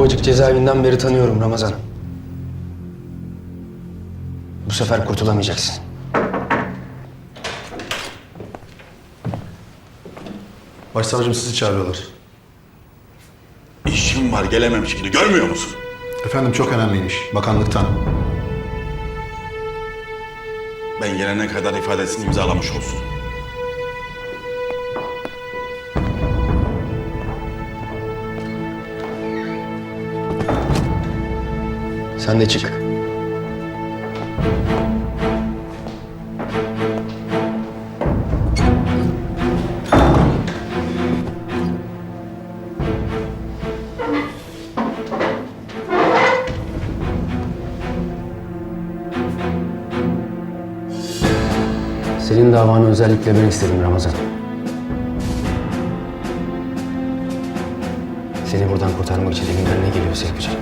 Ovacık cezaevinden beri tanıyorum Ramazan. Bu sefer kurtulamayacaksın. Başsavcım sizi çağırıyorlar. İşim var gelemem şimdi görmüyor musun? Efendim çok önemliymiş. Bakanlıktan. Ben gelene kadar ifadesini imzalamış olsun. Sen de çık. Senin davanı özellikle ben istedim Ramazan. Seni buradan kurtarmak için elimden ne geliyorsa yapacağım.